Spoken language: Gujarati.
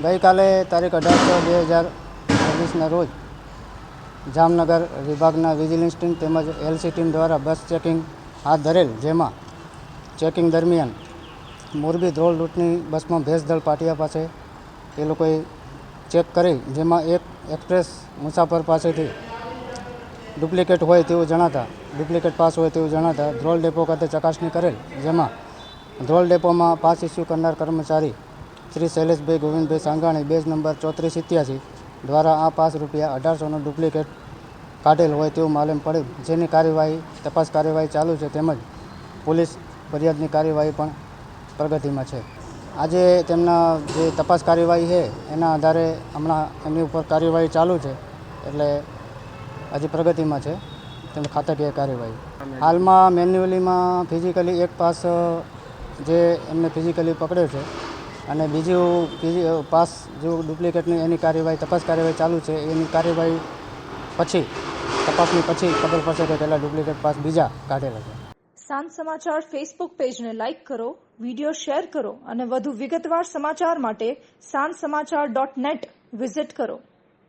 ગઈકાલે તારીખ અઢાર છ બે હજાર ચોવીસના રોજ જામનગર વિભાગના વિજિલન્સ ટીમ તેમજ એલસી ટીમ દ્વારા બસ ચેકિંગ હાથ ધરેલ, જેમાં ચેકિંગ દરમિયાન મોરબી ધ્રોલ રૂટની બસમાં ભેંસદળ પાટિયા પાસે એ લોકોએ ચેક કરી, જેમાં એક એક્સપ્રેસ મુસાફર પાસેથી ડુપ્લિકેટ હોય તેવું જણાતા, ડુપ્લિકેટ પાસ હોય તેવું જણાતા ધ્રોલ ડેપો ખાતે ચકાસણી કરેલ, જેમાં ધ્રોલ ડેપોમાં પાસ ઇસ્યુ કરનાર કર્મચારી શ્રી શૈલેષભાઈ ગોવિંદભાઈ સાંગાણી બેઝ નંબર ચોત્રીસ સિત્યાસી, દ્વારા આ પાસ રૂપિયા અઢારસોનો ડુપ્લિકેટ કાઢેલ હોય તેવું માલુમ પડ્યું. જેની કાર્યવાહી, તપાસ કાર્યવાહી ચાલુ છે તેમજ પોલીસ ફરિયાદની કાર્યવાહી પણ પ્રગતિમાં છે. આજે તેમના જે તપાસ કાર્યવાહી છે, એના આધારે હમણાં એમની ઉપર કાર્યવાહી ચાલુ છે, એટલે હજી પ્રગતિમાં છે તેમ ખાતાકીય કાર્યવાહી. હાલમાં મેન્યુઅલીમાં ફિઝિકલી એક પાસ જે એમને ફિઝિકલી પકડ્યો છે અને બીજું, બીજી પાસ જો ડુપ્લિકેટની એની કાર્યવાહી, તપાસ કાર્યવાહી ચાલુ છે, એની કાર્યવાહી પછી, તપાસની પછી ખબર પડશે કે કેટલા ડુપ્લિકેટ પાસ બીજા કાઢેલા છે. સાંજ સમાચાર ફેસબુક પેજને લાઇક કરો વીડિયો શેર કરો અને વધુ વિગતવાર સમાચાર માટે સાંજ સમાચાર ડોટ નેટ વિઝિટ કરો.